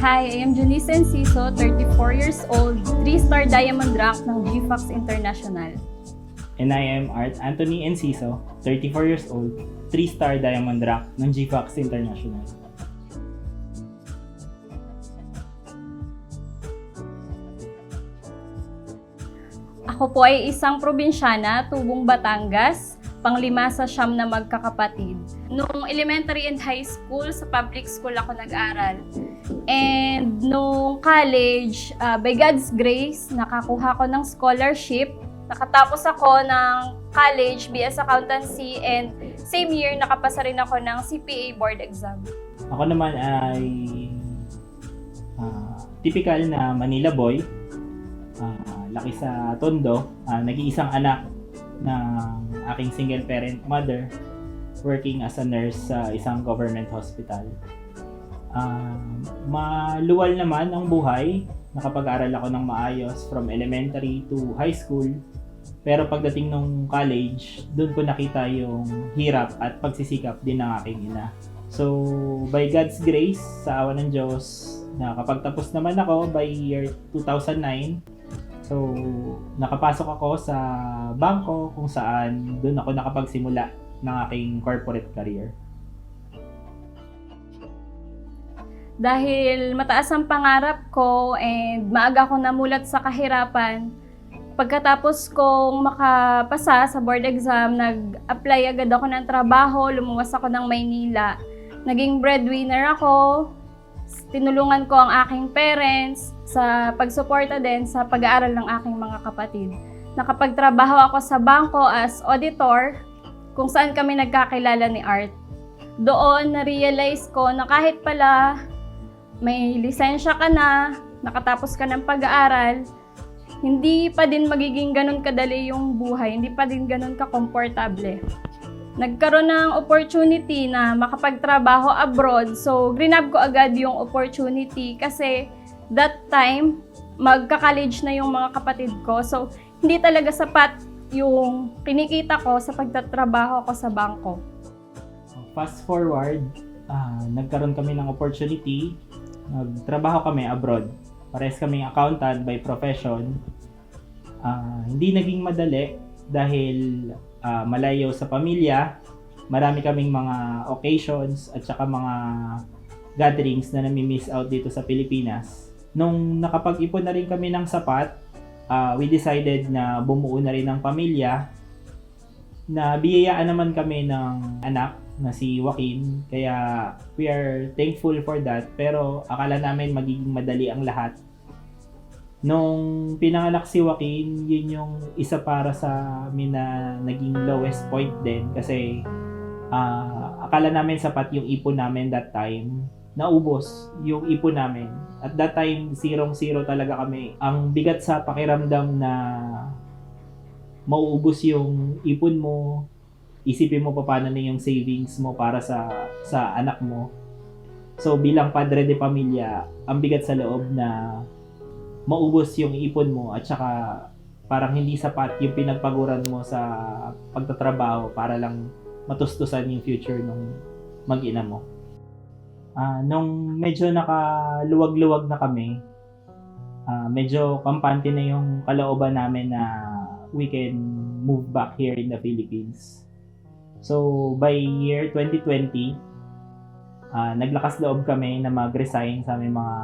Hi, I am Junice Enciso, 34 years old, 3-star diamond rank ng GFAX International. And I am Art Anthony Enciso, 34 years old, 3-star diamond rank ng GFAX International. Ako po ay isang probinsyana, tubong Batangas, panglima sa siyam na magkakapatid. Nung elementary and high school, sa public school ako nag-aral. And nung college, ah, by God's grace, nakakuha ko ng scholarship. Nakatapos ako ng college, BS Accountancy, and same year, nakapasa rin ako ng CPA board exam. Ako naman ay ah, typical na Manila boy. Ah, laki sa Tondo, ah, nag-iisang anak ng aking single parent mother working as a nurse sa isang government hospital. Ah, maluwal naman ang buhay. Nakapag-aral ako ng maayos from elementary to high school. Pero pagdating nung college, doon ko nakita yung hirap at pagsisikap din ng aking ina. So, by God's grace, sa awa ng Diyos, nakapagtapos naman ako by year 2009. So, nakapasok ako sa bangko kung saan doon ako nakapagsimula ng aking corporate career. Dahil mataas ang pangarap ko and maaga akong namulat sa kahirapan, pagkatapos kong makapasa sa board exam, nag-apply agad ako ng trabaho, lumuwas ako ng Maynila. Naging breadwinner ako, tinulungan ko ang aking parents sa pagsuporta din sa pag-aaral ng aking mga kapatid. Nakapagtrabaho ako sa bangko as auditor, kung saan kami nagkakilala ni Art. Doon na-realize ko na kahit pala may lisensya ka na, nakatapos ka ng pag-aaral, hindi pa din magiging ganun kadali yung buhay, hindi pa din ganun ka-komportable. Nagkaroon ng opportunity na makapagtrabaho abroad, so grinab ko agad yung opportunity kasi that time, magka-college na yung mga kapatid ko, so hindi talaga sapat yung kinikita ko sa pagtatrabaho ko sa bangko. Fast forward, ah, nagkaroon kami ng opportunity. Nagtrabaho kami abroad. Pares kaming accountant by profession. Ah, hindi naging madali dahil ah, malayo sa pamilya. Marami kaming mga occasions at saka mga gatherings na nami-miss out dito sa Pilipinas. Nung nakapag-ipon na rin kami ng sapat, ah, we decided na bumuo na rin ng pamilya na biyayaan naman kami ng anak na si Joaquin. Kaya we are thankful for that. Pero akala namin magiging madali ang lahat. Nung pinanganak si Joaquin, yun yung isa para sa amin na naging lowest point din. Kasi ah, akala namin sapat yung ipon namin that time. Naubos yung ipon namin. At that time, zero-zero talaga kami. Ang bigat sa pakiramdam na mauubos yung ipon mo, isipin mo pa paano na yung savings mo para sa sa anak mo. So bilang padre de pamilya, ang bigat sa loob na maubos yung ipon mo at saka parang hindi sapat yung pinagpaguran mo sa pagtatrabaho para lang matustusan yung future ng mag-ina mo. Ah, nung medyo nakaluwag-luwag na kami, ah, medyo kampante na yung kalooban namin na we can move back here in the Philippines. So, by year 2020, ah, naglakas loob kami na mag-resign sa aming mga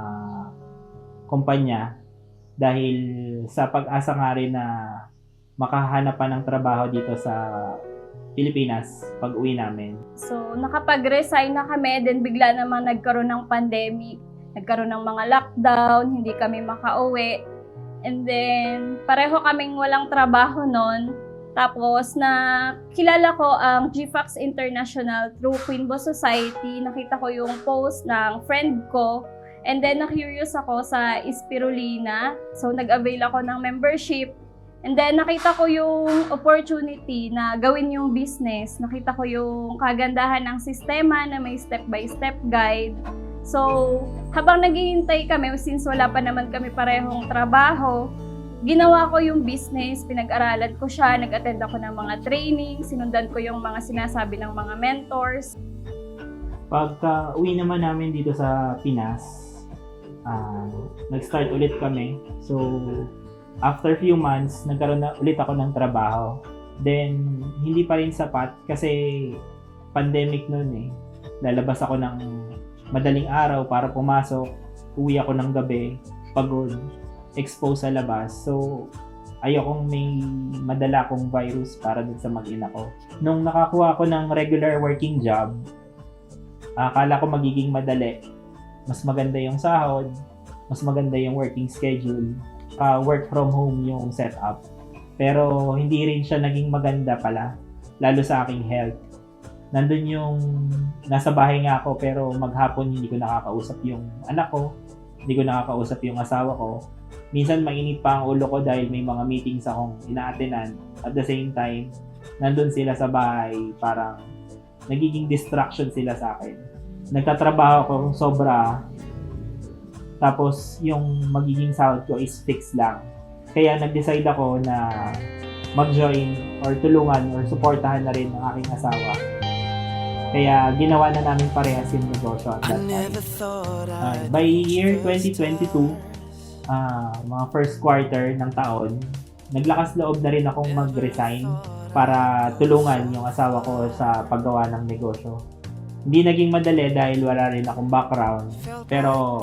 kumpanya dahil sa pag-asa nga rin na makahanap pa ng trabaho dito sa Pilipinas pag uwi namin. So, nakapag-resign na kami, then bigla naman nagkaroon ng pandemic. Nagkaroon ng mga lockdown, hindi kami makauwi. And then, pareho kaming walang trabaho noon. Tapos, na kilala ko ang GFAX International through Queenbo Society. Nakita ko yung post ng friend ko. And then, na-curious ako sa Spirulina. So, nag-avail ako ng membership. And then, nakita ko yung opportunity na gawin yung business. Nakita ko yung kagandahan ng sistema na may step-by-step guide. So, habang naghihintay kami, since wala pa naman kami parehong trabaho, ginawa ko yung business, pinag-aralan ko siya, nag-attend ako ng mga training, sinundan ko yung mga sinasabi ng mga mentors. Pagka uwi naman namin dito sa Pinas, ah, nag-start ulit kami. So, after few months, nagkaroon na ulit ako ng trabaho. Then, hindi pa rin sapat kasi pandemic noon eh. Lalabas ako ng madaling araw para pumasok. Uwi ako ng gabi, pagod, exposed sa labas. So, ayokong may madala akong virus para dun sa mag-ina ko. Nung nakakuha ko ng regular working job, akala ko magiging madali. Mas maganda yung sahod, mas maganda yung working schedule, uh, work from home yung setup. Pero hindi rin siya naging maganda pala, lalo sa aking health. Nandun yung nasa bahay nga ako pero maghapon hindi ko nakakausap yung anak ko, hindi ko nakakausap yung asawa ko. Minsan mainit pa ang ulo ko dahil may mga meetings akong ina-attendan. At the same time, nandun sila sa bahay, parang nagiging distraction sila sa akin. Nagtatrabaho ako sobra, tapos yung magiging sahod ko is fixed lang. Kaya nag-decide ako na mag-join or tulungan or suportahan na rin ng aking asawa. Kaya ginawa na namin parehas yung negosyo at that time. Uh, by year 2022, ah, mga first quarter ng taon, naglakas loob na rin akong mag-resign para tulungan yung asawa ko sa paggawa ng negosyo. Hindi naging madali dahil wala rin akong background, pero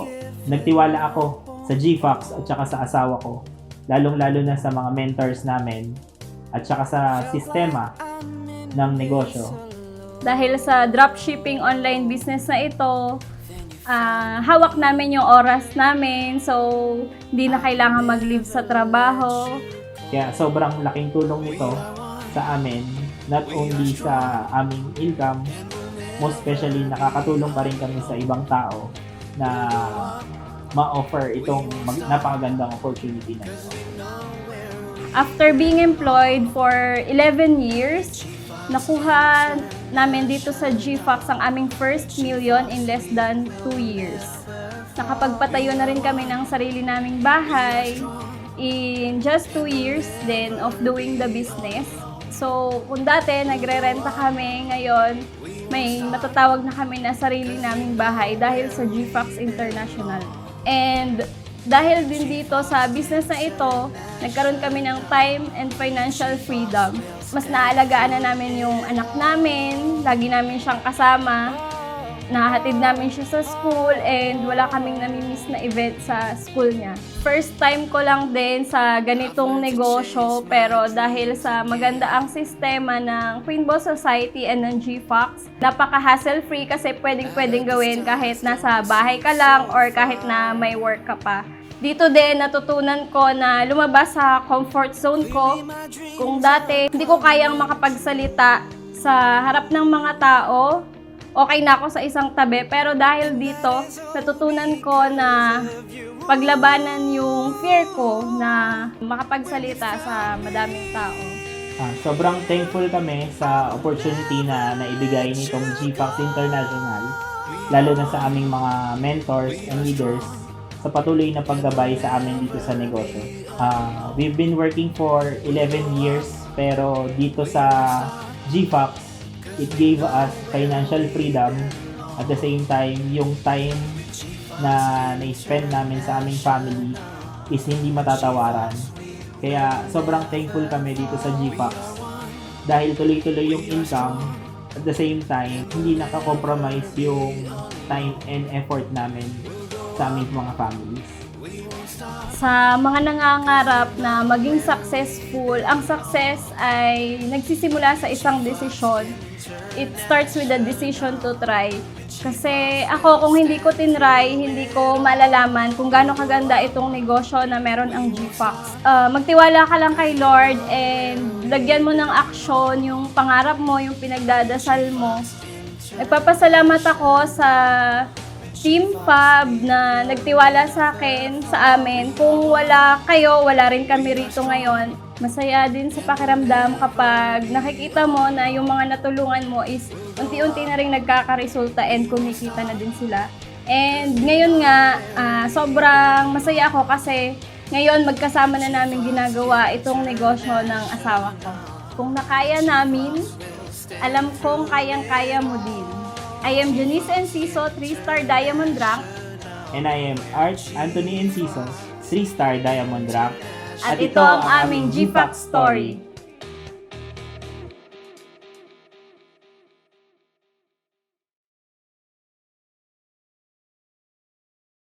nagtiwala ako sa GFAX at saka sa asawa ko, lalong-lalo na sa mga mentors namin at saka sa sistema ng negosyo. Dahil sa dropshipping online business na ito, ah, hawak namin yung oras namin. So, hindi na kailangan mag-leave sa trabaho. Kaya sobrang laking tulong nito sa amin, not only sa aming income, most especially nakakatulong pa rin kami sa ibang tao na ma-offer itong mag- napakagandang opportunity na ito. After being employed for 11 years, nakuha namin dito sa GFAX ang aming first million in less than 2 years. Nakapagpatayo na rin kami ng sarili naming bahay in just 2 years then of doing the business. So, kung dati nagre-renta kami, ngayon may matatawag na kami na sarili naming bahay dahil sa GFAX International. And dahil din dito sa business na ito, nagkaroon kami ng time and financial freedom. Mas naalagaan na namin yung anak namin, lagi namin siyang kasama, nahatid namin siya sa school and wala kaming namimiss na event sa school niya. First time ko lang din sa ganitong negosyo pero dahil sa maganda ang sistema ng Queen Ball Society and ng GFOX, napaka-hassle free kasi pwedeng-pwedeng gawin kahit nasa bahay ka lang or kahit na may work ka pa. Dito din natutunan ko na lumabas sa comfort zone ko. Kung dati hindi ko kayang makapagsalita sa harap ng mga tao, okay na ako sa isang tabi. Pero dahil dito, natutunan ko na paglabanan yung fear ko na makapagsalita sa madaming tao. Ah, sobrang thankful kami sa opportunity na naibigay nitong GFAX International, lalo na sa aming mga mentors and leaders sa patuloy na paggabay sa amin dito sa negosyo. Ah, we've been working for 11 years pero dito sa GFAX, it gave us financial freedom at the same time yung time na na-spend namin sa aming family is hindi matatawaran. Kaya sobrang thankful kami dito sa GFAX dahil tuloy-tuloy yung income at the same time hindi nakakompromise yung time and effort namin sa aming mga families. Sa mga nangangarap na maging successful, ang success ay nagsisimula sa isang desisyon. It starts with a decision to try. Kasi ako, kung hindi ko tinry, hindi ko malalaman kung gaano kaganda itong negosyo na meron ang GFAX. Uh, magtiwala ka lang kay Lord and lagyan mo ng aksyon yung pangarap mo, yung pinagdadasal mo. Nagpapasalamat ako sa Team Fab na nagtiwala sa akin, sa amin. Kung wala kayo, wala rin kami rito ngayon. Masaya din sa pakiramdam kapag nakikita mo na yung mga natulungan mo is unti-unti na rin nagkakaresulta and kumikita na din sila. And ngayon nga, ah, sobrang masaya ako kasi ngayon magkasama na namin ginagawa itong negosyo ng asawa ko. Kung nakaya namin, alam kong kayang-kaya mo din. I am Janice Enciso, 3-star Diamond Rank. And I am Arch Anthony Enciso, 3-star Diamond rank. At ito ang aming GFAC story.